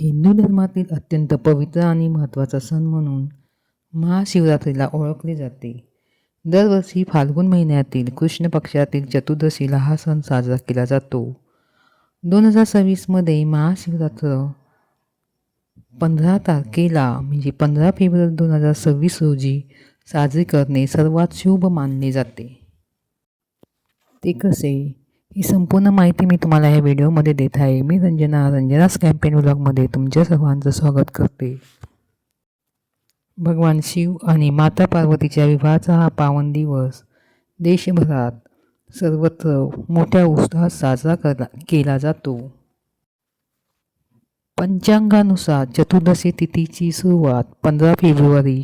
हिंदू धर्मातील अत्यंत पवित्र आणि महत्त्वाचा सण म्हणून महाशिवरात्रीला ओळखले जाते. दरवर्षी फाल्गुन महिन्यातील कृष्ण पक्षातील चतुर्दशीला हा सण साजरा केला जातो. दोन हजार सव्वीसमध्ये महाशिवरात्र पंधरा तारखेला म्हणजे पंधरा फेब्रुवारी दोन हजार सव्वीस रोजी साजरी करणे सर्वात शुभ मानले जाते. ते कसे? ही संपूर्ण माहिती मी तुम्हाला या व्हिडिओमध्ये देत आहे. मी रंजना रंजनास कॅम्पेन व्लॉगमध्ये तुमच्या सर्वांचं स्वागत करते. भगवान शिव आणि माता पार्वतीच्या विवाहाचा हा पावन दिवस देशभरात सर्वत्र मोठ्या उत्साहात साजरा करा केला जातो. पंचांगानुसार चतुर्दशी तिथीची सुरुवात पंधरा फेब्रुवारी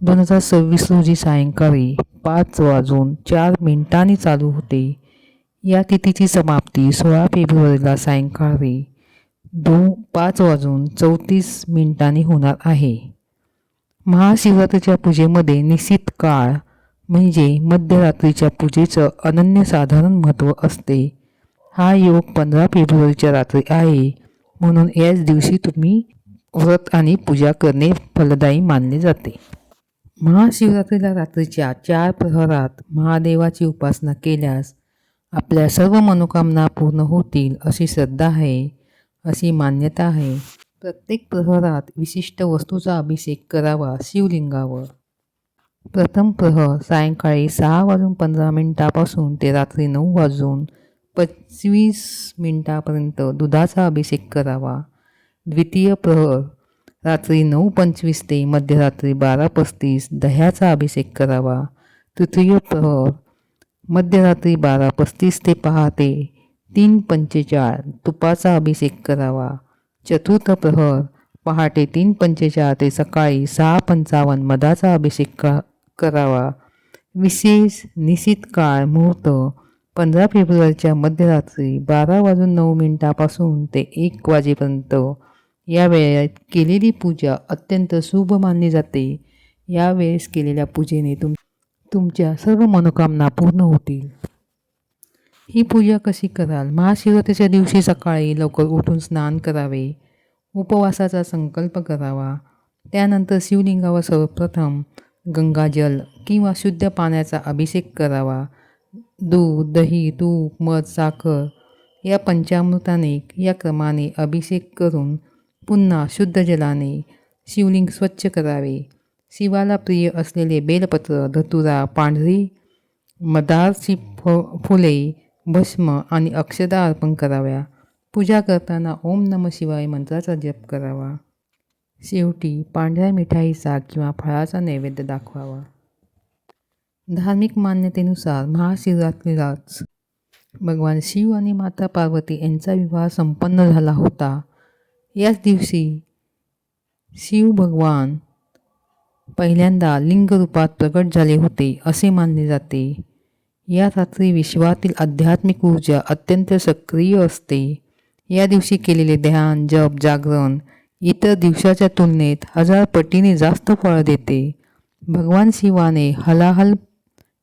दोन हजार सव्वीस रोजी सायंकाळी पाच वाजून चार मिनिटांनी चालू होते. या तिथीची समाप्ती सोळा फेब्रुवारीला सायंकाळी दो पाच वाजून चौतीस मिनिटांनी होणार आहे. महाशिवरात्रीच्या पूजेमध्ये निश्चित काळ म्हणजे मध्यरात्रीच्या पूजेचं अनन्यसाधारण महत्त्व असते. हा योग पंधरा फेब्रुवारीच्या रात्री आहे. म्हणून याच दिवशी तुम्ही व्रत आणि पूजा करणे फलदायी मानले जाते. महाशिवरात्रीला रात्रीच्या चार प्रहरात महादेवाची उपासना केल्यास आपल्या सर्व मनोकामना पूर्ण होतील अशी श्रद्धा आहे अशी मान्यता आहे. प्रत्येक प्रहरात विशिष्ट वस्तूचा अभिषेक करावा शिवलिंगावर. प्रथम प्रहर सायंकाळी सहा वाजून पंधरा मिनिटापासून ते रात्री नऊ वाजून पंचवीस मिनिटापर्यंत दुधाचा अभिषेक करावा. द्वितीय प्रहर रात्री नऊ पंचवीस ते मध्यरात्री बारा पस्तीस दह्याचा अभिषेक करावा. तृतीय प्रहर मध्यरात्री बारा पस्तीस ते पहाटे तीन पंचेचाळ तुपाचा अभिषेक करावा. चतुर्थ प्रहर पहाटे तीन पंचेचाळ ते सकाळी सहा पंचावन्न मधाचा अभिषेक का करावा. विशेष निश्चित काळ मुहूर्त पंधरा फेब्रुवारीच्या मध्यरात्री बारा वाजून नऊ मिनिटापासून ते एक वाजेपर्यंत. या वेळेत केलेली पूजा अत्यंत शुभ मानली जाते. यावेळेस केलेल्या पूजेने तुम तुमच्या सर्व मनोकामना पूर्ण होतील. ही पूजा कशी कराल? महाशिवरात्रीच्या दिवशी सकाळी लवकर उठून स्नान करावे उपवासाचा संकल्प करावा. त्यानंतर शिवलिंगावर सर्वप्रथम गंगाजल किंवा शुद्ध पाण्याचा अभिषेक करावा. दूध दही तूप मध साखर या पंचामृताने या क्रमाने अभिषेक करून पुन्हा शुद्ध जलाने शिवलिंग स्वच्छ करावे. शिवाला प्रिय असलेले बेलपत्र धतुरा पांढरी मदारची फ फुले भस्म आणि अक्षदा अर्पण कराव्या. पूजा करताना ओम नम शिवाय मंत्राचा जप करावा. शेवटी पांढऱ्या मिठाईचा किंवा फळाचा नैवेद्य दाखवावा. धार्मिक मान्यतेनुसार महाशिवरात्रीलाच भगवान शिव आणि माता पार्वती यांचा विवाह संपन्न झाला होता. याच दिवशी शिव भगवान पहिल्यांदा लिंगरूपात प्रगट प्रकट झाले होते असे मानले जाते. या रात्री विश्वातील आध्यात्मिक ऊर्जा अत्यंत सक्रिय असते. या दिवशी केलेले ध्यान जप जागरण इतर दिवसाच्या तुलनेत हजार पटीने जास्त फळ देते. भगवान शिवाने हलाहल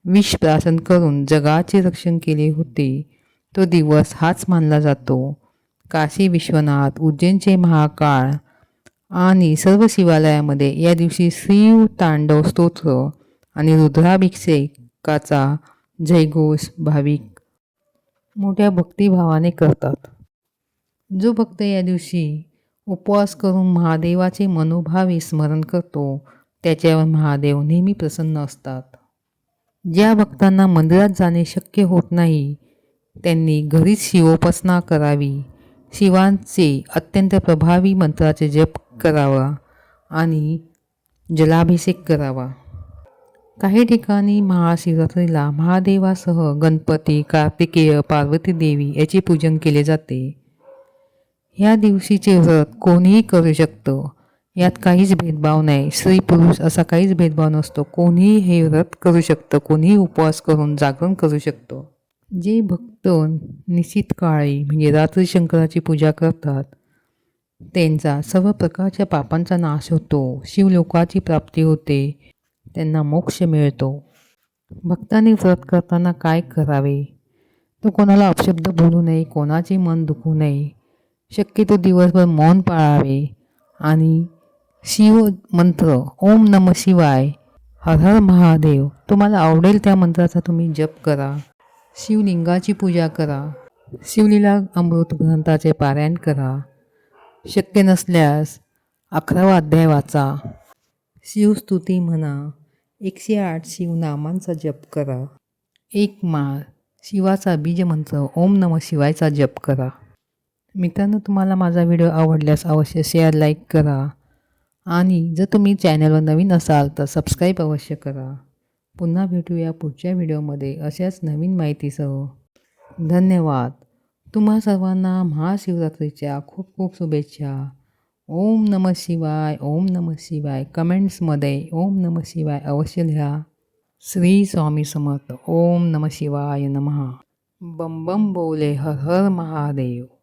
विष प्राशन करून जगाचे रक्षण केले होते. तो दिवस हाच मानला जातो. काशी विश्वनाथ उज्जैनचे महाकाळ आणि सर्व शिवालयामध्ये या दिवशी शिव तांडव स्तोत्र आणि रुद्राभिषेकाचा जयघोष भाविक मोठ्या भक्तिभावाने करतात. जो भक्त या दिवशी उपवास करून महादेवाचे मनोभावे स्मरण करतो त्याच्यावर महादेव नेहमी प्रसन्न असतात. ज्या भक्तांना मंदिरात जाणे शक्य होत नाही त्यांनी घरीच शिवोपासना करावी. शिवांचे अत्यंत प्रभावी मंत्राचे जप करावा आणि जलाभिषेक करावा. काही ठिकाणी महाशिवरात्रीला महादेवासह गणपती कार्तिकेय पार्वती देवी याचे पूजन केले जाते. ह्या दिवशीचे व्रत कोणीही करू शकतं. यात काहीच भेदभाव नाही. स्त्री पुरुष असा काहीच भेदभाव नसतो. कोणीही हे व्रत करू शकतं. कोणीही उपवास करून जागरण करू शकतो. जे भक्त निश्चित काळी म्हणजे रात्री शंकराची पूजा करतात त्यांचा सर्व प्रकारच्या पापांचा नाश होतो. शिवलोकाची प्राप्ती होते. त्यांना मोक्ष मिळतो. भक्तांनी व्रत करताना काय करावे? तो कोणाला अपशब्द बोलू नये कोणाचे मन दुखू नये. शक्यतो दिवसभर मौन पाळावे. आणि शिव मंत्र ओम नम शिवाय हर हर महादेव तुम्हाला आवडेल त्या मंत्राचा तुम्ही जप करा. शिवलिंगाची पूजा करा. शिवलीला अमृत ग्रंथाचे पारायण करा. शक्य नसल्यास अकरावा अध्याय वाचा. शिवस्तुती म्हणा. एकशे आठ शिवनामांचा जप करा. एक माळ शिवाचा बीजमंत्र ओम नम शिवायचा जप करा. मित्रांनो तुम्हाला माझा व्हिडिओ आवडल्यास अवश्य शेअर लाईक करा. आणि जर तुम्ही चॅनलवर नवीन असाल तर सबस्क्राईब अवश्य करा. पुन्हा भेटूया पुढच्या व्हिडिओमध्ये अशाच नवीन माहितीसह. धन्यवाद. तुम्हा सर्वांना महाशिवरात्रीच्या खूप खूप शुभेच्छा. ओम नम शिवाय ओम नम शिवाय. कमेंट्समध्ये ओम नम शिवाय अवश्य लिहा. श्री स्वामी समर्थ. ओम नम शिवाय नमः. बम बम बोले हर हर महादेव.